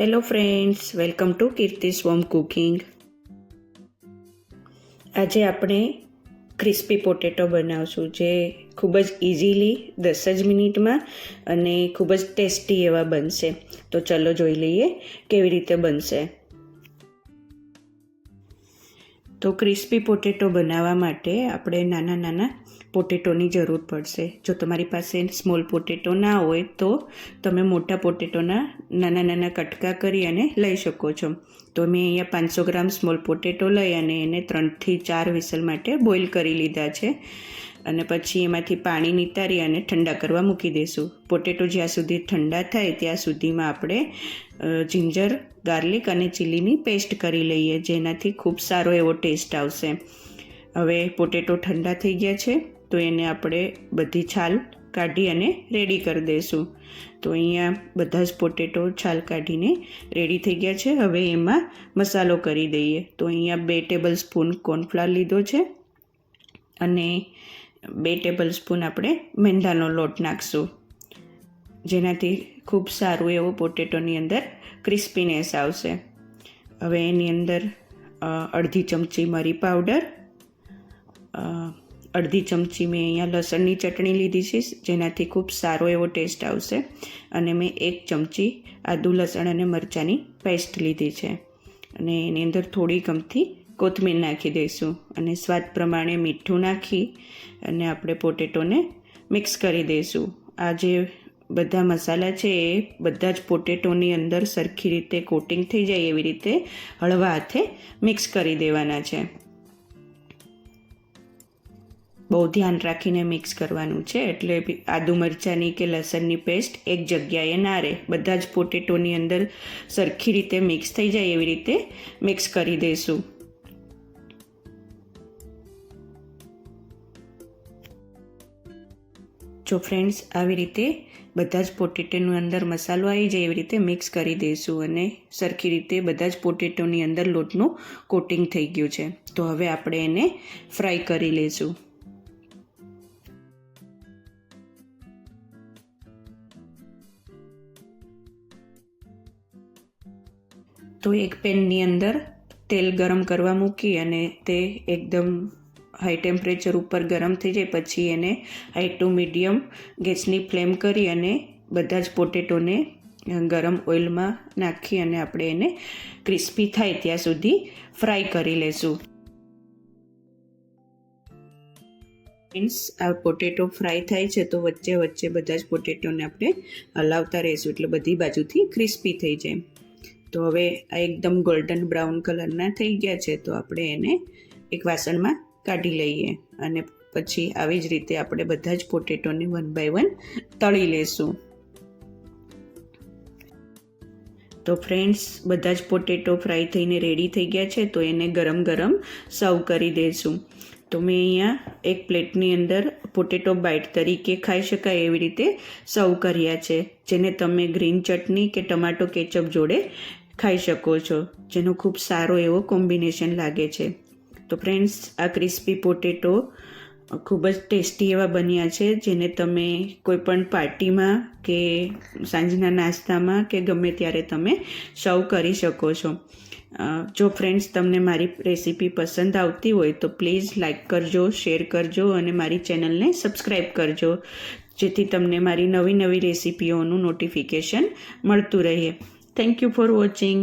Hello friends welcome to Keerti's home cooking આજે આપણે crispy potato બનાવશું, જે ખૂબ જ ઇઝીલી દસ જ મિનિટમાં અને ખૂબ જ ટેસ્ટી એવા બનશે. તો ચલો જોઈ લઈએ કેવી રીતે બનશે. તો ક્રિસ્પી પોટેટો બનાવવા માટે આપણે નાના નાના પોટેટોની જરૂર પડશે. જો તમારી પાસે સ્મોલ પોટેટો ના હોય તો તમે મોટા પોટેટોના નાના નાના કટકા કરી અને લઈ શકો છો. તો મેં અહીંયા પાંચસો ગ્રામ સ્મોલ પોટેટો લઈ અને એને ત્રણથી ચાર વિસલ માટે બોઇલ કરી લીધા છે. અને પછી એમાંથી પાણી નિતારી અને ઠંડા કરવા મૂકી દઈશું પોટેટો જ્યાં સુધી ઠંડા થાય ત્યાં સુધીમાં આપણે જિંજર, ગાર્લિક અને ચીલીની પેસ્ટ કરી લઈએ, જેનાથી ખૂબ સારો એવો ટેસ્ટ આવશે. હવે પોટેટો ઠંડા થઈ ગયા છે, તો એને આપણે બધી છાલ કાઢી અને રેડી કરી દઈશું તો અહીંયા બધા જ પોટેટો છાલ કાઢીને રેડી થઈ ગયા છે. હવે એમાં મસાલો કરી દઈએ. તો અહીંયા બે ટેબલ સ્પૂન કોર્નફ્લાવર લીધો છે અને બે ટેબલ સ્પૂન આપણે મેંદાનો લોટ નાખશું. જેનાથી ખૂબ સારું એવું પોટેટોની અંદર ક્રિસ્પીનેસ આવશે. હવે એની અંદર અડધી ચમચી મરી પાવડર અડધી ચમચી મેં અહીંયા લસણની ચટણી લીધી છે, જેનાથી ખૂબ સારો એવો ટેસ્ટ આવશે. અને મેં એક ચમચી આદુ લસણ અને મરચાંની પેસ્ટ લીધી છે. અને એની અંદર થોડી ગમથી કોથમીર નાખી દઈશું અને સ્વાદ પ્રમાણે મીઠું નાખી અને આપણે પોટેટોને મિક્સ કરી દઈશું. આ જે બધા મસાલા છે એ બધા જ પોટેટોની અંદર સરખી રીતે કોટિંગ થઈ જાય એવી રીતે હળવા હાથે મિક્સ કરી દેવાના છે. બહુ ધ્યાન રાખીને મિક્સ કરવાનું છે એટલે આદુ મરચાંની કે લસણની પેસ્ટ એક જગ્યાએ ના રહે. બધા જ પોટેટોની અંદર સરખી રીતે મિક્સ થઈ જાય એવી રીતે મિક્સ કરી દઈશું. જો ફ્રેન્ડ્સ આવી રીતે બધા જ પોટેટોની અંદર મસાલો આવી જાય, એવી રીતે મિક્સ કરી દઈશું અને સરખી રીતે બધા જ પોટેટોની અંદર લોટનું કોટિંગ થઈ ગયું છે. તો હવે આપણે એને ફ્રાય કરી લઈશું. તો એક પેનની અંદર તેલ ગરમ કરવા મૂકી અને તે એકદમ હાઈ ટેમ્પરેચર ઉપર ગરમ થઈ જાય, પછી એને હાઈ ટુ મીડિયમ ગેસની ફ્લેમ કરી અને બધા જ પોટેટોને ગરમ ઓઇલમાં નાખી અને આપણે એને ક્રિસ્પી થાય ત્યાં સુધી ફ્રાય કરી લેશું. મીન્સ આ પોટેટો ફ્રાય થાય છે તો વચ્ચે વચ્ચે બધા જ પોટેટોને આપણે હલાવતા રહીશું, એટલે બધી બાજુથી ક્રિસ્પી થઈ જાય. તો હવે આ એકદમ ગોલ્ડન બ્રાઉન કલરના થઈ ગયા છે, તો આપણે એને એક વાસણમાં કાઢી લઈએ અને પછી આવી જ રીતે આપણે બધા જ પોટેટોને વન બાય વન તળી લેશું. તો ફ્રેન્ડ્સ, બધા જ પોટેટો ફ્રાય થઈને રેડી થઈ ગયા છે, તો એને ગરમ ગરમ સર્વ કરી દઈશું તો મેં અહીંયા એક પ્લેટની અંદર પોટેટો બાઇટ તરીકે ખાઈ શકાય એવી રીતે સર્વ કર્યા છે, જેને તમે ગ્રીન ચટણી કે ટમાટો કેચઅપ જોડે ખાઈ શકો છો, જેનો ખૂબ સારો એવો કોમ્બિનેશન લાગે છે. તો ફ્રેન્ડ્સ, આ ક્રિસ્પી પોટેટો ખૂબ જ ટેસ્ટી એવા બન્યા છે, જેને તમે કોઈ પણ પાર્ટીમાં કે સાંજના નાસ્તામાં કે ગમે ત્યારે તમે સર્વ કરી શકો છો. જો ફ્રેન્ડ્સ તમને મારી રેસીપી પસંદ આવતી હોય તો પ્લીઝ લાઇક કરજો, શેર કરજો અને મારી ચેનલને સબસ્ક્રાઈબ કરજો, જેથી તમને મારી નવી નવી રેસીપીઓનું નોટિફિકેશન મળતું રહે. Thank you for watching.